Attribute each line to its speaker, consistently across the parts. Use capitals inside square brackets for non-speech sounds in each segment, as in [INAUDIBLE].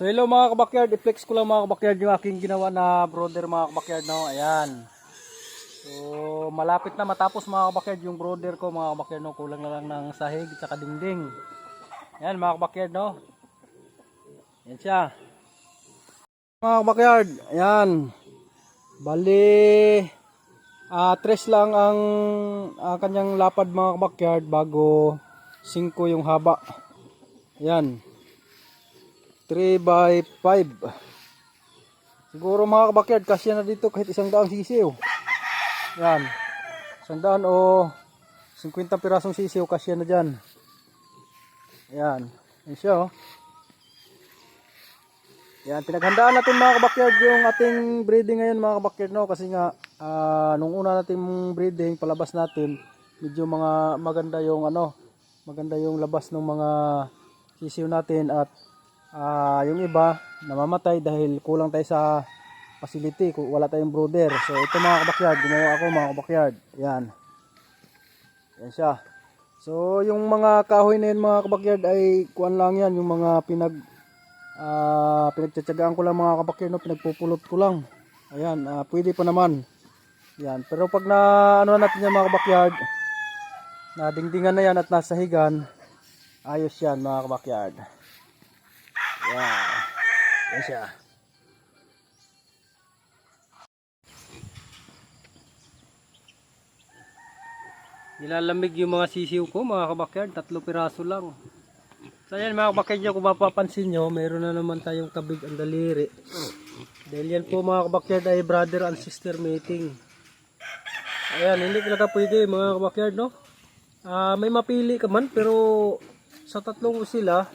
Speaker 1: So hello mga kabakyard, i-flex ko lang mga kabakyard yung aking ginawa na brother mga kabakyard no. Ayan. So malapit na matapos mga kabakyard yung brother ko mga kabakyard no. Kulang na lang ng sahig at saka dingding. Ayan mga kabakyard no. Ayan siya. Mga kabakyard, ayan. Bali, ah tres lang ang ah, kanyang lapad mga kabakyard bago 5 yung haba. Ayan. 3 by 5. Siguro mga kabakyard, kasya na dito kahit isang daang sisiw. Yan. Isang daan o 50 pirasong sisiw, kasya na dyan. Yan. Yan siya oh. Yan, pinaghandaan natin mga kabakyard yung ating breeding ngayon mga kabakyard no kasi nga ah, nung una nating breeding palabas natin medyo mga maganda yung ano maganda yung labas ng mga sisiw natin at ah, yung iba namamatay dahil kulang tayo sa facility wala tayong brooder so ito mga kabakyard gumawa ako mga kabakyard. Yan. Yan siya. So yung mga kahoy na yun mga kabakyard ay kuan lang yan. Yung mga pinag ah pinagtsatsagaan ko lang mga kabakyard no pinagpupulot ko lang. Ayan ah, pwede pa naman. Yan. Pero pag na ano natin yan mga kabakyard na dingdingan na yan at nasa higan ayos yan mga kabakyard yan yan siya nilalamig yung mga sisiw ko mga kabakyard tatlo piraso lang So ayan mga kabakyard kung mapapansin nyo, meron na naman tayong kabig ang daliri. Dahil yan po mga kabakyard ay brother and sister mating. Ayan, hindi talaga pwede mga kabakyard no. Ah, may mapili ka man pero sa tatlong sila,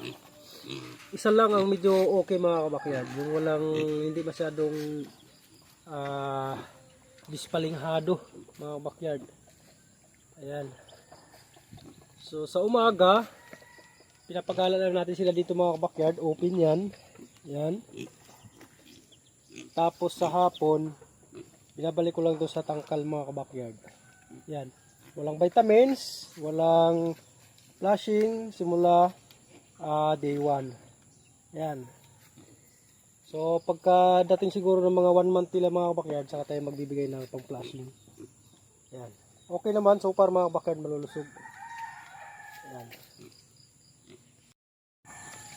Speaker 1: isa lang ang medyo okay mga kabakyard. Yung walang hindi masyadong ah dispalinghado mga kabakyard. Ayan. So sa umaga, pinapagala natin sila dito mga backyard open yan yan tapos sa hapon binabalik ko lang to sa tangkal mga backyard yan walang vitamins walang flushing simula ah, day 1 yan so pagka dating siguro ng mga 1 month nila mga backyard saka tayo magbibigay ng pang flushing yan okay naman so far mga backyard malulusog yan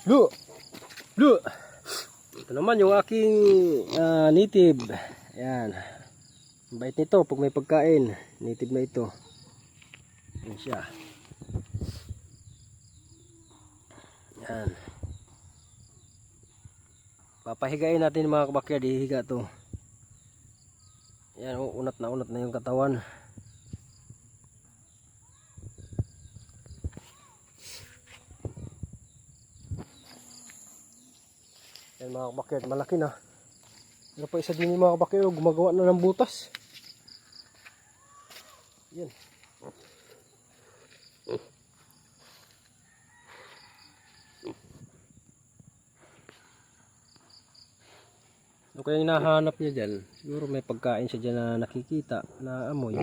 Speaker 1: Lu! Lu! Ito naman yung aking ah, native. Ayan. Bait nito pag may pagkain. Native na ito. Ayan siya. Ayan. Papahigain natin mga kabakyard. Ihiga to. Ayan. oh, Unat na unat na yung katawan. Yan mga kabakyard, malaki na. Ano pa isa din yung mga kabakyard, gumagawa na ng butas. Yan. Ano kaya yung nahanap niya dyan? Siguro may pagkain siya dyan na nakikita, na amoy.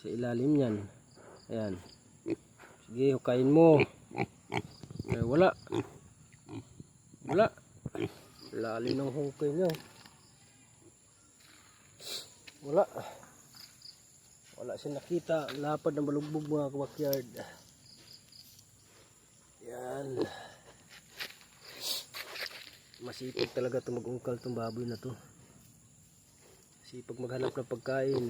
Speaker 1: Sa ilalim niyan. Ayan. Sige, hukayin mo. Eh, wala. Wala. Lalim ng hukay niya. Wala. Wala siya nakita. Lapad ng balugbog mga kabakyard. Yan. Masipag talaga itong mag-ungkal itong baboy na to. Sipag maghanap ng pagkain.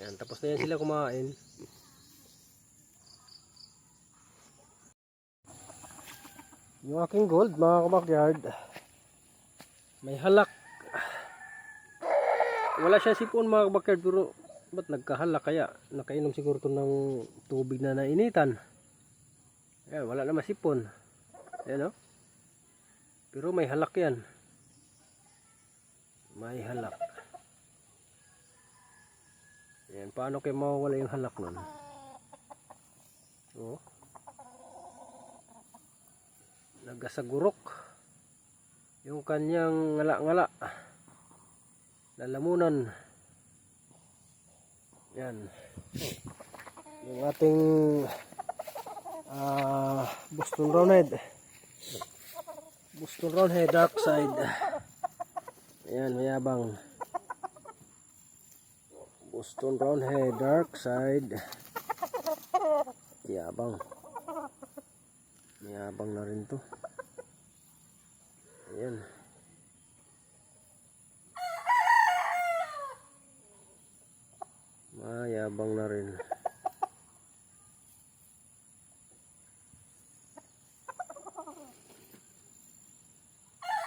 Speaker 1: Yan, tapos na yan sila kumain. Yung aking gold, mga kabakyard, may halak. Wala siya sipon mga kabakyard, pero ba't nagkahalak kaya? Nakainom siguro to ng tubig na nainitan. Ayan, wala na masipon. Ayan o. Pero may halak yan. May halak. Ayan, paano kayo mawawala yung halak nun? Oh. Nagasagurok. Yung kanyang ngala-ngala. Lalamunan. Yan. Yung ating ah Boston Roundhead. Boston Roundhead dark side. Ayan mayabang. Boston Roundhead dark side. Yabang mayabang na rin to ayan. Mayabang na rin.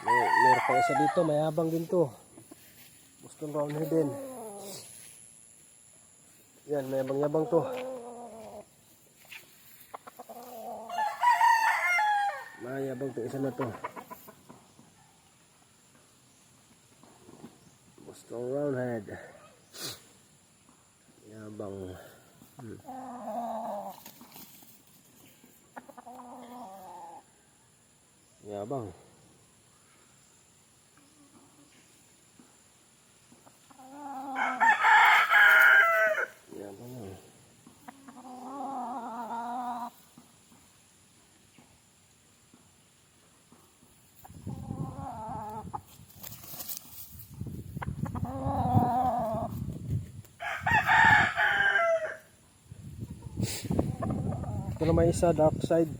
Speaker 1: Meron pa isa dito mayabang din to. Boston Roundhead din yan mayabang yabang to. Mayabang to isa na to Boston Roundhead yabang hmm. yabang yun. Ito na may isa, dark side.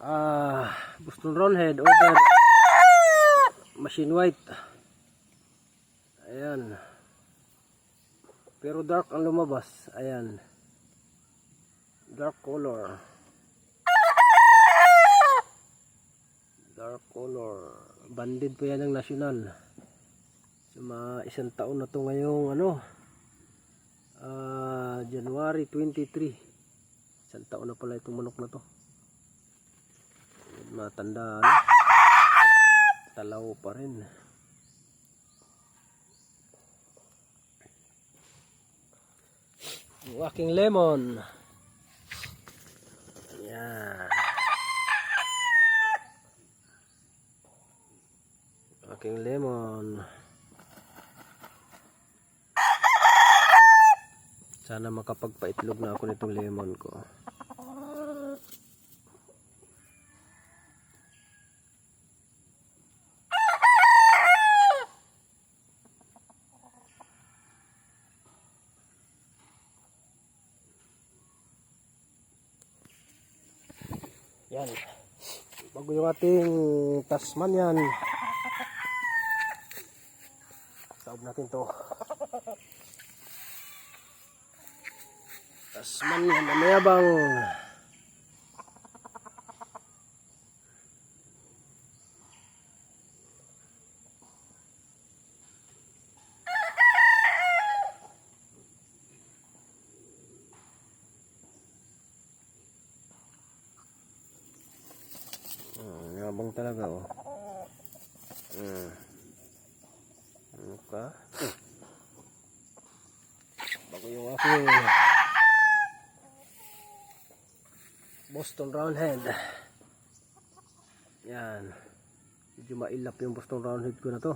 Speaker 1: Ah, Boston Roundhead over machine white. Ayan. Pero dark ang lumabas. Ayan. Dark color. Dark color. Banded pa yan ng national. Sa mga isang taon na to ngayong ano. Ah, January 23. Isang taon na pala itong manok na to. Matanda na. Talaw pa rin. Yung aking lemon. Yan. Aking lemon. Sana makapagpaitlog na ako nitong lemon ko. Yan. Bago yung ating Tasmanian. Saob natin to. Tasmanian na mayabang. Hmm, yabang talaga oh. Hmm. Ano ka? [CLEARS THROAT] Bago yung aking Boston Roundhead. Yan. Medyo mailap yung Boston Roundhead ko na to.